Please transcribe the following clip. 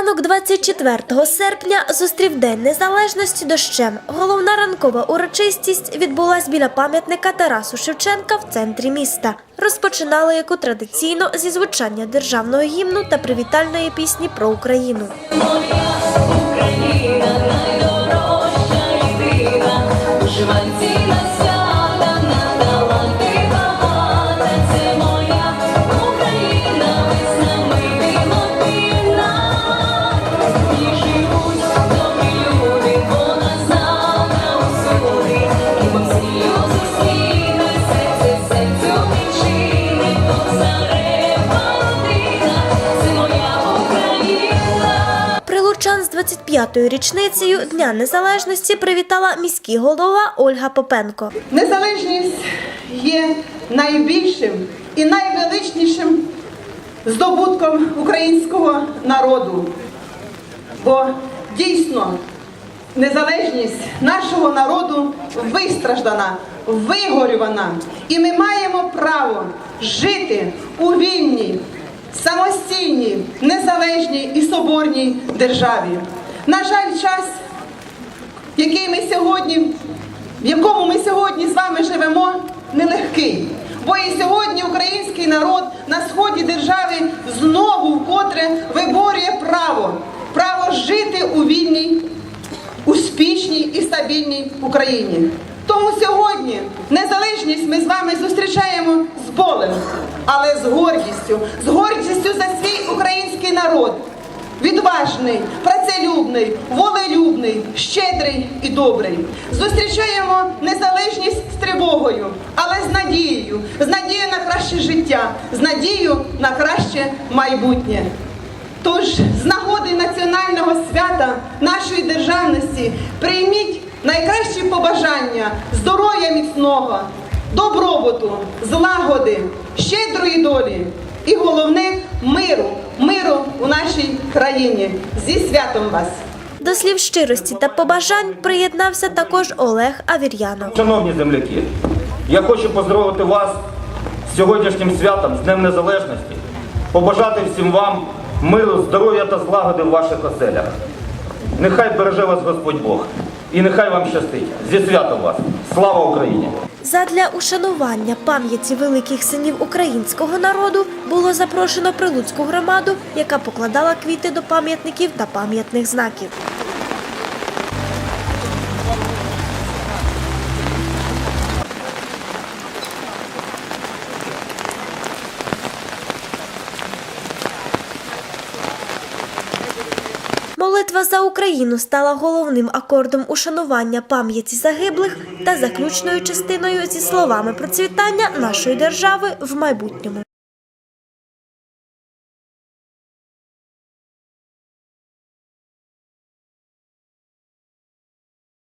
Ранок 24 серпня зустрів День Незалежності дощем. Головна ранкова урочистість відбулась біля пам'ятника Тарасу Шевченка в центрі міста. Розпочинали яку традиційно зі звучання державного гімну та привітальної пісні про Україну. Вишиванці 25-ю річницею Дня Незалежності привітала міський голова Ольга Попенко. Незалежність є найбільшим і найвеличнішим здобутком українського народу. Бо дійсно незалежність нашого народу вистраждана, вигорювана. І ми маємо право жити у вільній, самостійній, незалежній і соборній державі. На жаль, час який ми сьогодні, в якому ми сьогодні з вами живемо, нелегкий. Бо і сьогодні український народ на сході держави знову вкотре виборює право, право жити у вільній, успішній і стабільній Україні. Тому сьогодні незалежність ми з вами зустрічаємо з болем, але з гордістю, з гордістю народ. Відважний, працелюбний, волелюбний, щедрий і добрий. Зустрічаємо незалежність з тривогою, але з надією, з надією на краще життя, з надією на краще майбутнє. Тож з нагоди національного свята нашої державності прийміть найкращі побажання здоров'я міцного, добробуту, злагоди, щедрої долі і головне миру, миру у нашій країні. Зі святом вас! До слів щирості та побажань приєднався також Олег Авір'янов. Шановні земляки, я хочу поздоровити вас з сьогоднішнім святом, з Днем Незалежності, побажати всім вам миру, здоров'я та злагоди в ваших оселях. Нехай береже вас Господь Бог і нехай вам щастить. Зі святом вас! Слава Україні! Задля ушанування пам'яті великих синів українського народу було запрошено прилуцьку громаду, яка покладала квіти до пам'ятників та пам'ятних знаків. Молитва за Україну стала головним акордом ушанування пам'яті загиблих та заключною частиною зі словами процвітання нашої держави в майбутньому.